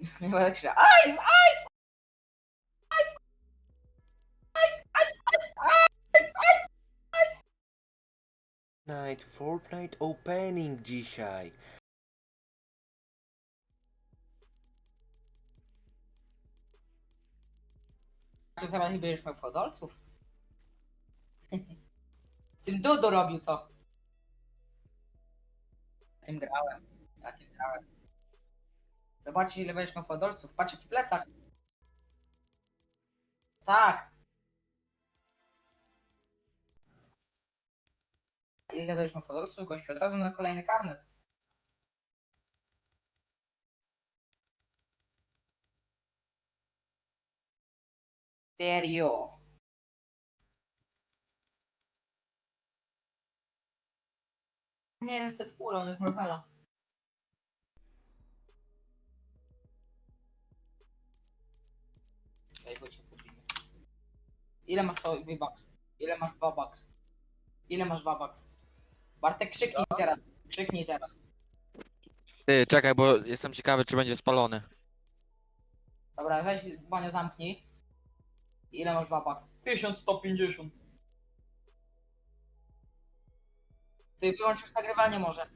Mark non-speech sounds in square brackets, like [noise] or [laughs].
Nie będę krzyczał. Ice, ice! Ice! Ice, ice, ice, ice, ice! Night Fortnite Opening dzisiaj. Czy zaraz nie będziesz miał podolców? [laughs] Tym Dudu robił to. Tym grałem. Ja tym grałem. Zobaczcie ile będziesz miał podolców. Patrz jaki plecak. Tak. Ile będziesz miał podolców? Gościu od razu na kolejny karnet. Serio. Nie, jest Deadpool, on jest Marvela. Ile masz to V-Bucks? Ile masz 2 bucks? Ile masz 2 bucks? Bartek krzyknij teraz. Krzyknij teraz. Ty, czekaj, bo jestem ciekawy, czy będzie spalony. Dobra, weź Bania zamknij. Ile masz 2 bucks? 1150. Ty wyłączysz nagrywanie może.